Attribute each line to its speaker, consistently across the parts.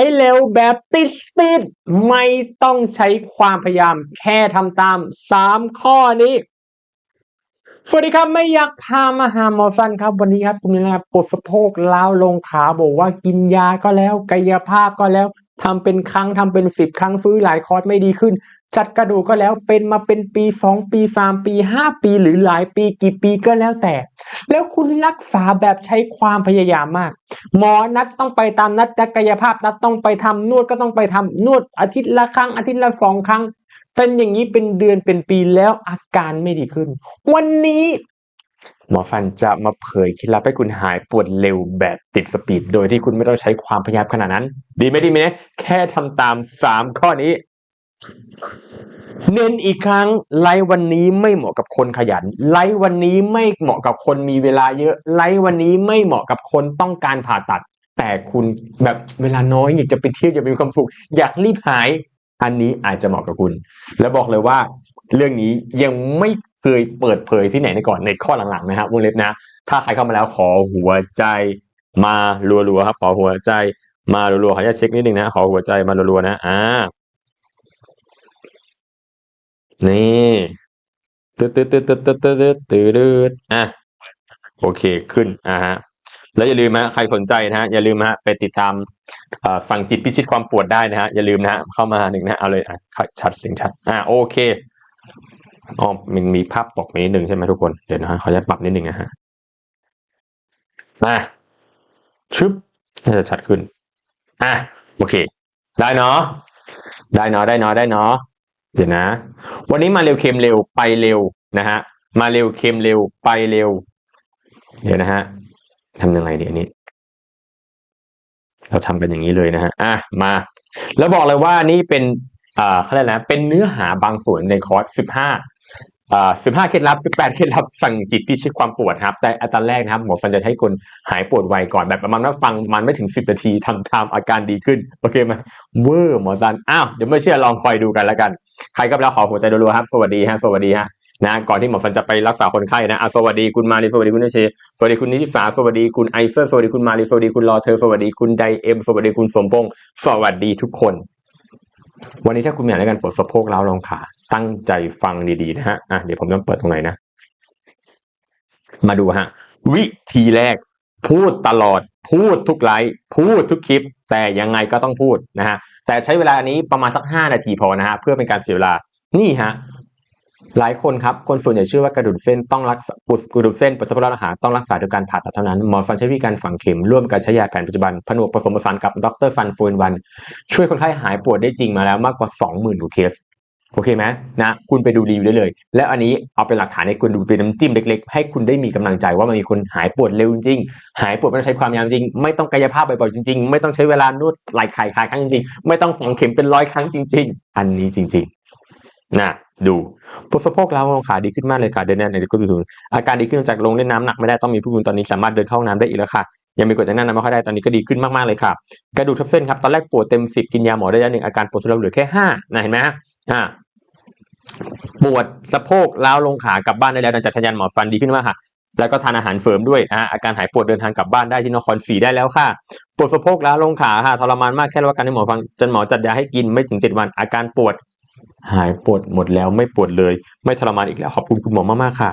Speaker 1: ให้เร็วแบบติดสปีดไม่ต้องใช้ความพยายามแค่ทำตามสามข้อนี้สวัสดีครับ ไม่อยากพามาหาหมอฟันครับ วันนี้ครับผมนี่นะครับปวดสะโพกล้าวลงขาบอกว่ากินยาก็แล้ว กายภาพก็แล้วทำเป็นครั้งทำเป็นสิบครั้งซื้อหลายคอร์สไม่ดีขึ้น จัดกระดูกก็แล้วเป็นมาเป็นปีสองปีสามปีห้าปีหรือหลายปีกี่ปีก็แล้วแต่ แล้วคุณรักษาแบบใช้ความพยายามมาก หมอนัดต้องไปตามนัดนักกายภาพนัดต้องไปทำนวดก็ต้องไปทำนวดอาทิตย์ละครั้งอาทิตย์ละสองครั้ง เป็นอย่างนี้เป็นเดือนเป็นปีแล้วอาการไม่ดีขึ้น วันนี้หมอฟันจะมาเผยเคล็ดลับให้คุณหายปวดเร็วแบบติดสปีด โดยที่คุณไม่ต้องใช้ความพยายามขนาดนั้น ดีไหมดีไหมแค่ทำตามสามข้อนี้ เน้นอีกครั้งไลฟ์วันนี้ไม่เหมาะกับคนขยัน ไลฟ์วันนี้ไม่เหมาะกับคนมีเวลาเยอะ ไลฟ์วันนี้ไม่เหมาะกับคนต้องการผ่าตัด แต่คุณแบบเวลาน้อยอยากจะไปเที่ยวอยากมีความสุขอยากรีบหาย อันนี้อาจจะเหมาะกับคุณ แล้วบอกเลยว่า เรื่องนี้ยังไม่เคยเปิดเผยที่ไหนในก่อนในข้อหลังๆนะครับวงเล็บนะ ถ้าใครเข้ามาแล้วขอหัวใจมารัวๆครับ ขอหัวใจมารัวๆขออนุญาตเช็คนิดนึงนะขอหัวใจมารัวๆนะอ่า นี่ตืดตืดตืดตืดตืดตืดตืดอะโอเคขึ้นอะฮะแล้วอย่าลืมนะใครสนใจนะฮะอย่าลืมฮะไปติดตามฝั่งจิตพิชิตความปวดได้นะฮะอย่าลืมนะฮะเข้ามาหนึ่งนะเอาเลยอะชัดสียงชัดอะโอเคอ๋อมันมีภาพตกนิดหนึ่งใช่ไหมทุกคนเดี๋ยวนะฮะเขาจะปรับนิดหนึ่งนะฮะมาชึบน่าจะชัดขึ้นอะโอเค ได้เนาะได้เนาะได้เนาะได้เนาะ เดี๋ยวนะ วันนี้มาเร็วเค็มเร็วไปเร็วนะฮะ มาเร็วเค็มเร็วไปเร็ว เดี๋ยวนะฮะทำยังไงดีอันนี้ เราทำกันอย่างนี้เลยนะฮะ อะ มา แล้วบอกเลยว่านี่เป็นอ่าเขาเรียกนะ เป็นเนื้อหาบางส่วนในคอร์สสิบห้า สิบห้าเคล็ดลับสิบแปดเคล็ดลับสั่งจิตพิชิตความปวดครับ แต่อันตอนแรกนะครับหมอฟันจะให้คนหายปวดไวก่อนแบบประมาณว่าฟังมันไม่ถึงสิบนาทีทำตามอาการดีขึ้น โอเคไหมเวอร์หมอซันอ้าวเดี๋ยวไม่เชื่อลองคอยดูกันแล้วกัน ใครก็แล้วขอหัวใจรัวๆครับ สวัสดีฮะสวัสดีฮะนะก่อนที่หมอฟันจะไปรักษาคนไข้นะอะสวัสดีคุณมาลีสวัสดีคุณเนเชสวัสดีคุณนิติสาสวัสดีคุณไอเซอร์สวัสดีคุณมาลีสวัสดีคุณรอเธอสวัสดีคุณไดเอ็มสวัสดีคุณสมพงษ์สวัสดีทุกคน วันนี้ถ้าคุณมีอะไรกันปวดสะโพกเล้าวลองขา ตั้งใจฟังดีๆนะฮะอะเดี๋ยวผมจะเปิดตรงไหนนะ มาดูฮะ วิธีแรก พูดตลอด พูดทุกไลฟ์พูดทุกคลิป แต่ยังไงก็ต้องพูดนะฮะแต่ใช้เวลาอันนี้ประมาณสักห้านาทีพอนะฮะเพื่อเป็นการเสียเวลานี่ฮะ หลายคนครับ คนส่วนใหญ่เชื่อว่ากระดูกเส้นต้องรักษากระดูกเส้นปวดสะโพกอาหารต้องรักษาด้วยการผ่าตัดเท่านั้น หมอฟันใช้วิธีการฝังเข็มร่วมกับใช้ยาแผนปัจจุบัน ผนวกผสมผสานกับดรฟันโฟนวัน ช่วยคนไข้หายปวดได้จริงมาแล้วมากกว่า 20,000กว่าเคสโอเคไหมนะ คุณไปดูรีวิวได้เลย แล้วอันนี้เอาเป็นหลักฐานให้คุณดูเป็นน้ำจิ้มเล็กๆ ให้คุณได้มีกำลังใจว่ามันมีคนหายปวดเร็วจริงหายปวดไม่ต้องใช้ความยาวจริง ไม่ต้องกายภาพบ่อยๆจริง ๆ ไม่ต้องใช้เวลานวดไหลายไข่คายครั้งจริงๆไม่ต้องฝังเข็มเป็นร้อยครั้งจริง ๆ อันนี้จริง ๆ นะ ดูปวดสะโพกแล้วลงขาดีขึ้นมากเลยค่ะเดินแน่ในกุศลอาการดีขึ้นจากลงเล่นน้ำหนักไม่ได้ต้องมีผู้บุญตอนนี้สามารถเดินเข้าห้องน้ำได้อีกแล้วค่ะยังมีกดจากนั้นนะไม่ค่อยได้ตอนนี้ก็ดีขึ้นมากๆเลยค่ะกระดูกทับเส้นครับตอนแรกปวดเต็มสิบกินยาหมอได้ยาหนึ่งอาการปวดทุเลาเหลือแค่ห้านะเห็นไหมฮะอ่าปวดสะโพกล้าวลงขากลับบ้านได้แล้วหลังจากทานยาหมอฟันดีขึ้นมากค่ะแล้วก็ทานอาหารเสริมด้วยอ่าอาการหายปวดเดินทางกลับบ้านได้ที่นครศรีได้แล้วค่ะ ปวดสะโพกล้าวลงขาค่ะทรมานมากแค่รับประกันให้หมอฟังจนหมอจัดยาให้กินไม่ถึงเจ็ดวันอาการปวด หายปวดหมดแล้วไม่ปวดเลย ไม่ทรมานอีกแล้วขอบคุณคุณหมอมากๆค่ะ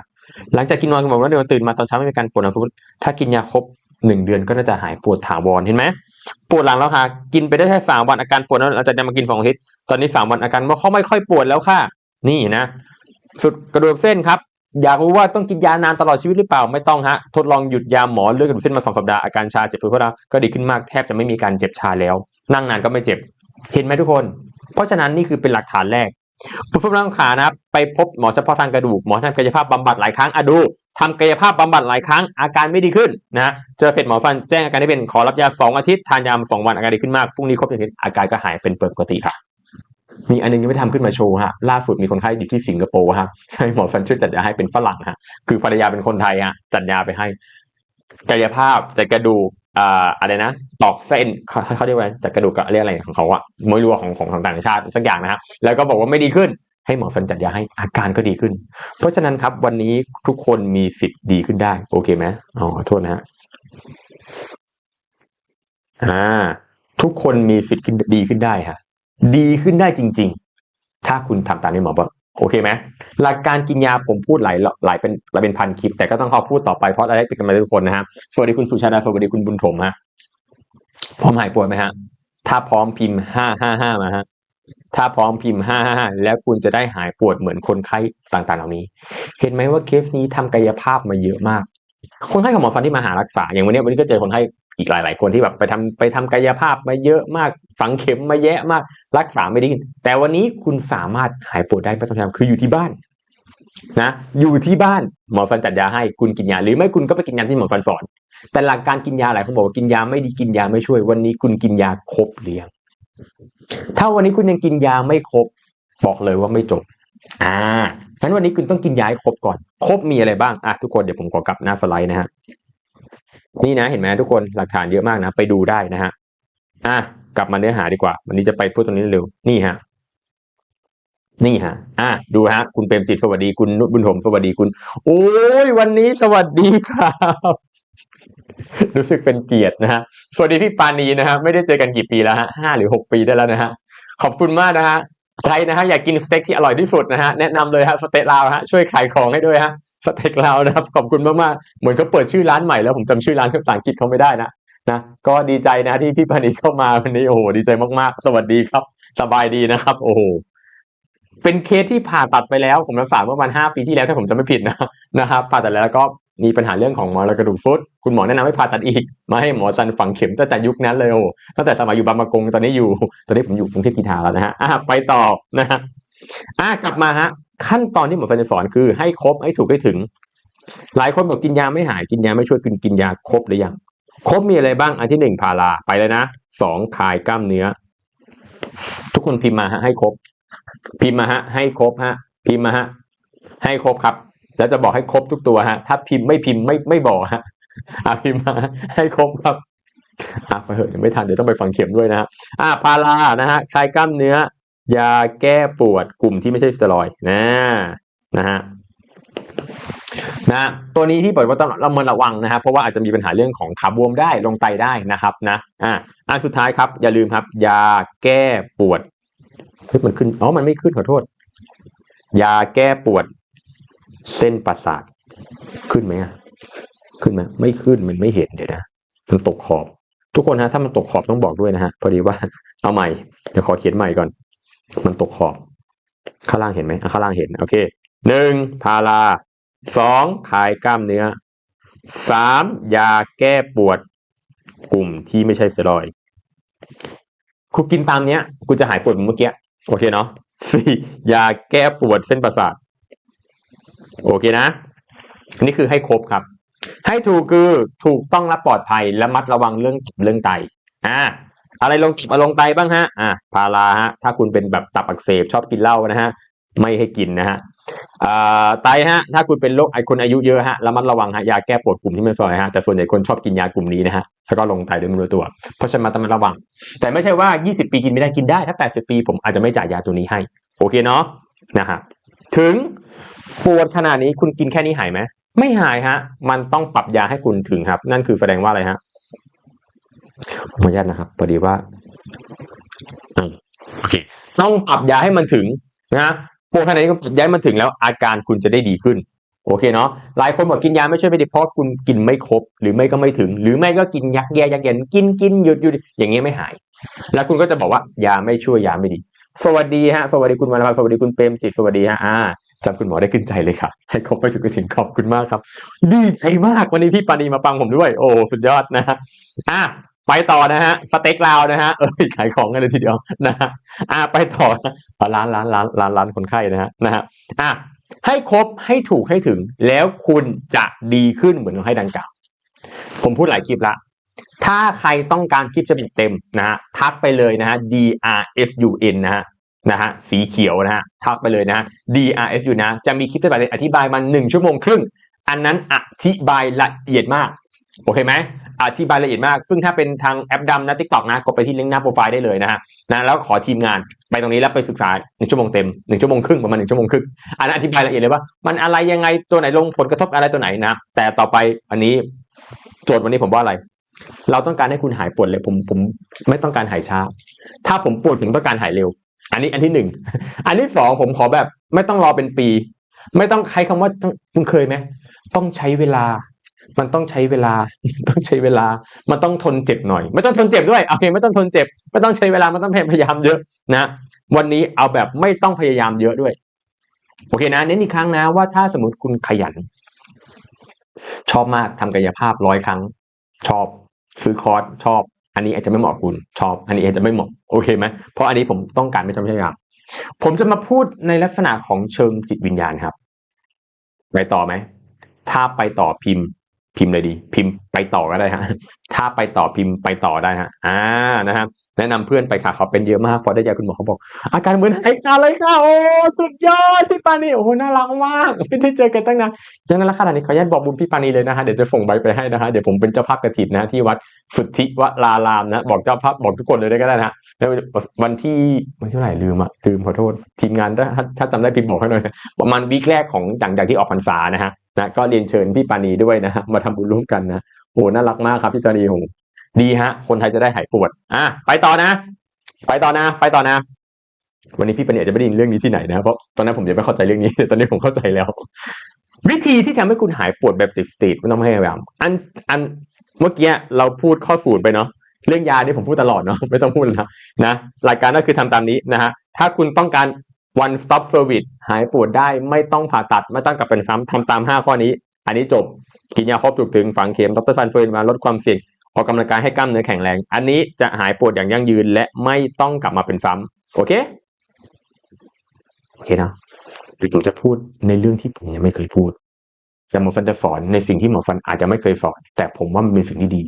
Speaker 1: หลังจากกินนอนคุณหมอว่าเดินตื่นมาตอนเช้าไม่มีการปวดนะสมมติถ้ากินยาครบหนึ่งเดือนก็น่าจะหายปวดถาวรเห็นไหมปวดหลังแล้วค่ะ กินไปได้แค่สามวันอาการปวดแล้วหลังจากนั้นมากินสองอาทิตย์ตอนนี้สามวันอาการว่าเขาไม่ค่อยปวดแล้วค่ะ นี่นะ สุดกระดูกเส้นครับอยากรู้ว่าต้องกินยานานตลอดชีวิตหรือเปล่าไม่ต้องฮะ ทดลองหยุดยาหมอเลือดกระดูกเส้นมาสองสัปดาห์อาการชาเจ็บปวดก็ก็ดีขึ้นมากแทบจะไม่มีการเจ็บชาแล้ว นั่งนานก็ไม่เจ็บ เห็นไหมทุกคน เพราะฉะนั้นนี่คือเป็นหลักฐานแรกผู้ฝึกร่างขานะครับไปพบหมอเฉพาะทางกระดูกหมอทำกายภาพบำบัดหลายครั้งอะดูทำกายภาพบำบัดหลายครั้งอาการไม่ดีขึ้นนะเจอเพจหมอฟันแจ้งอาการได้เป็นขอรับยาสองอาทิตย์ทานยาสองวันอาการดีขึ้นมากพรุ่งนี้ครบหนึ่งอาทิตย์อาการก็หายเป็นปกติค่ะมีอันนึงยังไม่ทำขึ้นมาโชว์ฮะล่าสุดมีคนไข้อยู่ที่สิงคโปร์ฮะให้หมอฟันช่วยจัดยาให้เป็นฝรั่งฮะคือภรรยาเป็นคนไทยฮะจัดยาไปให้ กายภาพจัดกระดูก อ่าอะไรนะตอกเส้นเขาเขาเรียกว่าจัดกระดูกกับเรียกอะไรของเขาอะไม่รู้ว่าของของทางต่างชาติสักอย่างนะฮะแล้วก็บอกว่าไม่ดีขึ้นให้หมอฟันจัดยาให้อาการก็ดีขึ้น เพราะฉะนั้นครับวันนี้ทุกคนมีสิทธิ์ดีขึ้นได้ โอเคไหมอ๋อขอโทษนะฮะอ่า ทุกคนมีสิทธิ์ดีขึ้นได้ฮะดีขึ้นได้จริง ๆ ถ้าคุณทำตามที่หมอบอก โอเคไหมหลักการกินยาผมพูดหลายหลายเป็นหลายเป็นพันคลิป แต่ก็ต้องขอพูดต่อไปเพราะอะไรเป็นกันมาทุกคนนะฮะสวัสดีคุณสุชาดาสวัสดีคุณบุญถมฮะพร้อมหายปวดไหมฮะ ถ้าพร้อมพิมพ์ห้าห้าห้ามาฮะถ้าพร้อมพิมพ์ห้าห้าห้าแล้วคุณจะได้หายปวดเหมือนคนไข้ต่างๆ เหล่านี้ เห็นไหมว่าเคสนี้ทำกายภาพมาเยอะมาก คนไข้ของหมอฟันที่มาหารักษา อย่างวันนี้วันนี้ก็เจอคนไข้ อีกหลาย ๆ คนที่แบบไปทำไปทำกายภาพมาเยอะมากฝังเข็มมาแยะมาก รักษาไม่ได้แต่วันนี้คุณสามารถหายปวดได้ไม่ต้องทำคืออยู่ที่บ้านนะอยู่ที่บ้านหมอฟันจัดยาให้คุณกินยา หรือไม่คุณก็ไปกินยาที่หมอฟันสอน แต่หลักการกินยาหลายคนบอกว่ากินยาไม่ดีกินยาไม่ช่วย วันนี้คุณกินยาครบหรือยังถ้าวันนี้คุณยังกินยาไม่ครบ บอกเลยว่าไม่จบ อ่าฉะนั้นวันนี้คุณต้องกินยาให้ครบก่อน ครบมีอะไรบ้างอะทุกคนเดี๋ยวผมขอกลับหน้าสไลด์นะฮะ นี่นะเห็นไหมทุกคนหลักฐานเยอะมากนะ ไปดูได้นะฮะอะกลับมาเนื้อหาดีกว่า วันนี้จะไปพูดตรงนี้เร็วนี่ฮะนี่ฮะ อะ ดูฮะ คุณเปรมจิตสวัสดี คุณนุชบุญถมสวัสดีคุณ โอ้ย วันนี้สวัสดีครับ รู้สึกเป็นเกียรตินะฮะ สวัสดีพี่ปานีนะฮะ ไม่ได้เจอกันกี่ปีแล้วฮะห้าหรือหกปีได้แล้วนะฮะ ขอบคุณมากนะฮะ ใครนะฮะอยากกินสเต็กที่อร่อยที่สุดนะฮะแนะนำเลยฮะสเต็กลาวฮะช่วยขายของให้ด้วยฮะสเต็กลาวนะครับขอบคุณมากๆเหมือนเขาเปิดชื่อร้านใหม่แล้วผมจำชื่อร้านภาษาอังกฤษเขาไม่ได้นะนะก็ดีใจนะที่พี่ปานีเข้ามาวันนี้โอ้โหดีใจมากๆ สวัสดีครับ สบายดีนะครับ โอ้โหเป็นเคสที่ผ่าตัดไปแล้ว ผมรักษาเมื่อประมาณห้าปีที่แล้วถ้าผมจำไม่ผิดนะนะครับผ่าตัดแล้วก็ มีปัญหาเรื่องของมรกระดูกฟุตคุณหมอแนะนำให้ผ่าตัดอีก มาให้หมอซันฝังเข็มตั้งแต่ยุคนั้นเลยโอ้ตั้งแต่สมัยอยู่บางประกงตอนนี้อยู่ตอนนี้ผมอยู่กรุงเทพกีทาแล้วนะฮะอะไปต่อนะฮะอะกลับมาฮะขั้นตอนที่หมอซันจะสอนคือให้ครบให้ถูกให้ถึง หลายคนบอกกินยาไม่หายกินยาไม่ช่วยกินกินยาครบหรือยังครบมีอะไรบ้างอันที่หนึ่งพาราไปเลยนะสองคลายกล้ามเนื้อ ทุกคนพิมพ์มาฮะให้ครบ พิมพ์มาฮะให้ครบฮะพิมพ์มาฮะให้ครบครับ แล้วจะบอกให้ครบทุกตัวฮะ ถ้าพิมพ์ไม่พิมพ์ไม่ไม่บอกฮะอะพิมพ์มาให้ครบครับอะไปเถอะยังไม่ทันเดี๋ยวต้องไปฝังเข็มด้วยนะฮะอะพารานะฮะคลายกล้ามเนื้อยาแก้ปวดกลุ่มที่ไม่ใช่สเตียรอยด์นะนะฮะนะตัวนี้ที่บอกว่าต้องเราเมินระวังนะครับเพราะว่าอาจจะมีปัญหาเรื่องของขาบวมได้ลงไตได้นะครับนะอะอันสุดท้ายครับ อย่าลืมครับ ยาแก้ปวดเฮ้ยมันขึ้นอ๋อมันไม่ขึ้นขอโทษ ยาแก้ปวด เส้นประสาทขึ้นไหมขึ้นไหมไม่ขึ้นมันไม่เห็นเดี๋ยวนะมันตกขอบ ทุกคนฮะถ้ามันตกขอบต้องบอกด้วยนะฮะพอดีว่าเอาใหม่เดี๋ยวขอเขียนใหม่ก่อน มันตกขอบ ข้างล่างเห็นไหมข้างล่างเห็นโอเคหนึ่งพาราสองคลายกล้ามเนื้อสามยาแก้ปวดกลุ่มที่ไม่ใช่สเตียรอยด์คุณกินตามเนี้ยคุณจะหายปวดเหมือนเมื่อกี้โอเคเนาะสี่ยาแก้ปวดเส้นประสาท โอเคนะนนี้คือให้ครบครับ ให้ถูกคือถูกต้องและปลอดภัยและมัดระวังเรื่องเรื่องไตอ่าอะไรลงมาลงไตบ้างฮะ อ่าพาราฮะ ถ้าคุณเป็นแบบตับอักเสบชอบกินเหล้านะฮะ ไม่ให้กินนะฮะไตฮะ ถ้าคุณเป็นโรคไอคนอายุเยอะฮะระมัดระวังฮะ ยาแก้ปวดกลุ่มที่ไม่ซอยฮะ แต่ส่วนใหญ่คนชอบกินยากลุ่มนี้นะฮะ แล้วก็ลงไตโดยไม่รู้ตัว เพราะฉะนั้นต้องระวัง แต่ไม่ใช่ว่า 20 ปีกินไม่ได้กินได้ ถ้า 80 ปีผมอาจจะไม่จ่ายยาตัวนี้ให้ โอเคเนาะ นะฮะ ถึง ปวดขนาดนี้คุณกินแค่นี้หายไหมไม่หายฮะ มันต้องปรับยาให้คุณถึงครับ นั่นคือแสดงว่าอะไรฮะขออนุญาตนะครับพอดีว่าอโอเค ต้องปรับยาให้มันถึงนะปวดขนาดนี้ก็ปรับยาให้มันถึงแล้ว อาการคุณจะได้ดีขึ้นโอเคเนาะหลายคนบอกกินยาไม่ช่วยไม่ดีเพราะคุณกินไม่ครบ หรือไม่ก็ไม่ถึง หรือไม่ก็กินยักแย่ยักแย่กินกินหยุดหยุดอย่างเงี้ยไม่หาย แล้วคุณก็จะบอกว่ายาไม่ช่วยยาไม่ดี สวัสดีฮะ สวัสดีคุณวรรณภาสวัสดีคุณเปรมจิตสวัสดีฮะอ่า จำคุณหมอได้ขึ้นใจเลยค่ะ ให้ครบไปถึงไปถึงขอบคุณมากครับ ดีใจมากวันนี้พี่ปานีมาฟังผมด้วย โอ้สุดยอดนะฮะอะไปต่อนะฮะสเต็กลาวนะฮะเอ้ยขายของกันเลยทีเดียวนะฮะอะไปต่อร้านร้านร้านร้านร้านคนไข้นะฮะนะฮะอะให้ครบให้ถูกให้ถึง แล้วคุณจะดีขึ้นเหมือนคนไข้ดังกล่าวผมพูดหลายคลิปละถ้าใครต้องการคลิปฉบับเต็มนะฮะทักไปเลยนะฮะ D R S U N นะฮะ นะฮะสีเขียวนะฮะทักไปเลยนะ D R S U นะ จะมีคลิปฉบับเต็มอธิบายมาหนึ่งชั่วโมงครึ่ง อันนั้นอธิบายละเอียดมาก โอเคไหมอธิบายละเอียดมาก ซึ่งถ้าเป็นทางแอปดำนะทิกตอกนะกดไปที่ลิงก์หน้าโปรไฟล์ได้เลยนะฮะนะแล้วขอทีมงานไปตรงนี้แล้วไปศึกษาหนึ่งชั่วโมงเต็มหนึ่งชั่วโมงครึ่งประมาณหนึ่งชั่วโมงครึ่งอันนั้นอธิบายละเอียดเลยว่า มันอะไรยังไงตัวไหนลงผลกระทบอะไรตัวไหนนะ แต่ต่อไปอันนี้โจทย์วันนี้ผมว่าอะไร เราต้องการให้คุณหายปวดเลยผมผมไม่ต้องการหายช้า ถ้าผมปวดผมต้องการหายเร็ว อันนี้อันที่หนึ่ง อันที่สองผมขอแบบ ไม่ต้องรอเป็นปี ไม่ต้องใช้คำว่าคุณเคยไหมต้องใช้เวลา มันต้องใช้เวลา ต้องใช้เวลา มันต้องทนเจ็บหน่อย ไม่ต้องทนเจ็บด้วยโอเคไม่ต้องทนเจ็บ ไม่ต้องใช้เวลา มันต้องพยายามเยอะนะ วันนี้เอาแบบไม่ต้องพยายามเยอะด้วย โอเคนะ เน้นอีกครั้งนะว่าถ้าสมมติคุณขยัน ชอบมากทำกายภาพร้อยครั้ง ชอบซื้อคอร์สชอบ อันนี้อาจจะไม่เหมาะคุณชอบ อันนี้อาจจะไม่เหมาะโอเคไหมเพราะอันนี้ผมต้องการไม่ทำพยายามผมจะมาพูดในลักษณะของเชิงจิตวิญญาณครับ ไปต่อไหมถ้าไปต่อพิมพ์ พิมพ์เลยดี พิมพ์ไปต่อก็ได้ฮะถ้าไปต่อพิมพ์ไปต่อได้ฮะอ่านะครับแนะนำเพื่อนไปค่ะเขาเป็นเยอะมาก พอได้ยาคุณหมอเขาบอก อาการเหมือนหายขาเลยค่ะโอ้สุดยอดพี่ปานีโอ้น่ารักมากไม่ได้เจอกันตั้งนานยังน่ารักขนาดนี้ขออนุญาตบอกบุญพี่ปานีเลยนะฮะเดี๋ยวจะส่งใบไปให้นะฮะเดี๋ยวผมเป็นเจ้าภาพกระถิ่นนะที่วัดสุทธิวรารามนะบอกเจ้าภาพบอกทุกคนเลยได้ก็ได้นะแล้ววันที่วันที่เท่าไหร่ลืมอะลืมขอโทษ ทีมงานถ้าถ้าจำได้พิมพ์บอกให้หน่อยประมาณวีคแรกของหลังจากที่ออกพรรษานะฮะ นะก็เรียนเชิญพี่ปานีด้วยนะฮะมาทำบุญร่วมกันนะโอ้น่ารักมากครับพี่ปานีโอ้ดีฮะ คนไทยจะได้หายปวด อะไปต่อนะ ไปต่อนะ ไปต่อนะ วันนี้พี่ปานีอาจจะไม่ได้ยินเรื่องนี้ที่ไหนนะเพราะตอนนั้นผมยังไม่เข้าใจเรื่องนี้แต่ตอนนี้ผมเข้าใจแล้ว วิธีที่ทำให้คุณหายปวดแบบติดสตีดไม่ต้องให้พยายามอันอันเมื่อกี้เราพูดข้อศูนย์ไปเนาะเรื่องยานี่ผมพูดตลอดเนาะไม่ต้องพูดนะนะหลักการก็คือทำตามนี้นะฮะถ้าคุณต้องการ one stop service หายปวดได้ไม่ต้องผ่าตัดไม่ต้องกลับเป็นซ้ำทำตามห้าข้อนี้ อันนี้จบกินยาครบถูกถึงฝังเข็มดรซันเฟิร์นมาลดความเสี่ยงออกกำลังกายให้กล้ามเนื้อแข็งแรง อันนี้จะหายปวดอย่างยั่งยืนและไม่ต้องกลับมาเป็นซ้ำโอเคโอเคนะเดี๋ยวผมจะพูดในเรื่องที่ผมยังไม่เคยพูดแต่หมอฟันจะสอนในสิ่งที่หมอฟันอาจจะไม่เคยสอน แต่ผมว่ามันเป็นสิ่งที่ดี